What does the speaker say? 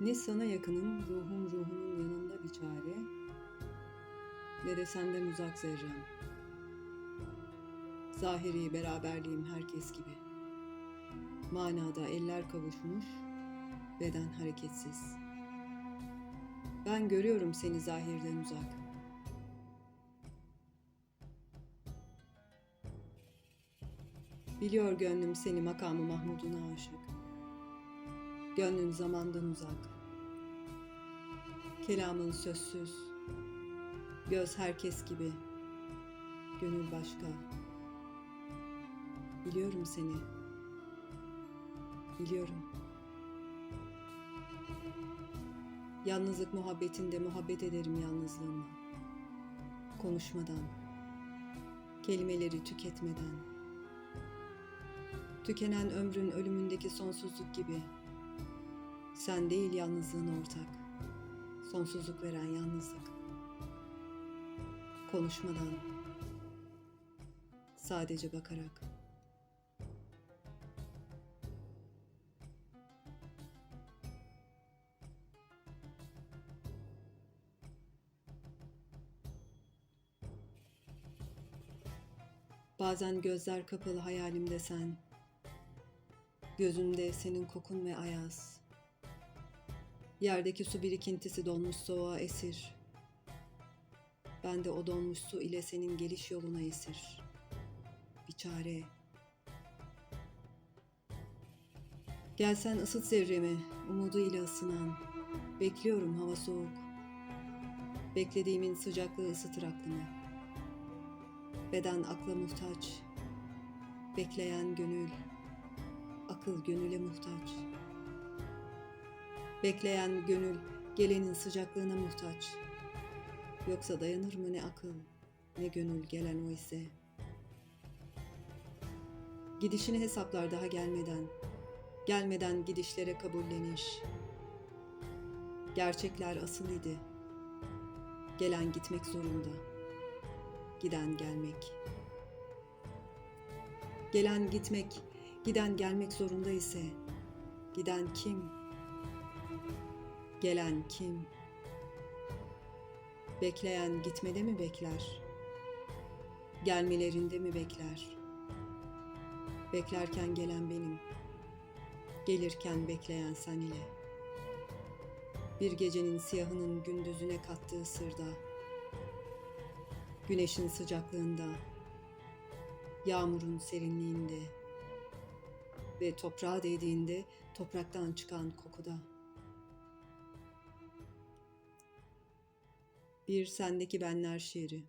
Ne sana yakınım ruhum ruhunun yanında bir çare ne de senden uzak zerrem. Zahiri beraberliğim herkes gibi. Manada eller kavuşmuş, beden hareketsiz. Ben görüyorum seni zahirden uzak. Biliyor gönlüm seni makamı Mahmud'una aşık. Gönlün zamandan uzak. Kelamın sözsüz. Göz herkes gibi. Gönül başka. Biliyorum seni. Biliyorum. Yalnızlık muhabbetinde muhabbet ederim yalnızlığıma. Konuşmadan. Kelimeleri tüketmeden. Tükenen ömrün ölümündeki sonsuzluk gibi. Sen değil yalnızlığın ortak. Sonsuzluk veren yalnızlık. Konuşmadan. Sadece bakarak. Bazen gözler kapalı hayalimde sen. Gözümde senin kokun ve ayaz. Yerdeki su birikintisi donmuş soğuğa esir. Ben de o donmuş su ile senin geliş yoluna esir. Bir çare. Gelsen ısıt zerremi, umudu ile ısınan. Bekliyorum hava soğuk. Beklediğimin sıcaklığı ısıtır aklımı. Beden akla muhtaç. Bekleyen gönül. Akıl gönüle muhtaç. Bekleyen gönül gelenin sıcaklığına muhtaç. Yoksa dayanır mı ne akıl ne gönül gelen o ise. Gidişini hesaplar daha gelmeden. Gelmeden gidişlere kabulleniş. Gerçekler asıl idi. Gelen gitmek zorunda. Giden gelmek. Gelen gitmek, giden gelmek zorunda ise giden kim? Gelen kim? Bekleyen gitmede mi bekler? Gelmelerinde mi bekler? Beklerken gelen benim. Gelirken bekleyen sen ile. Bir gecenin siyahının gündüzüne kattığı sırda. Güneşin sıcaklığında. Yağmurun serinliğinde. Ve toprağa değdiğinde topraktan çıkan kokuda. Bir sendeki benler şiiri.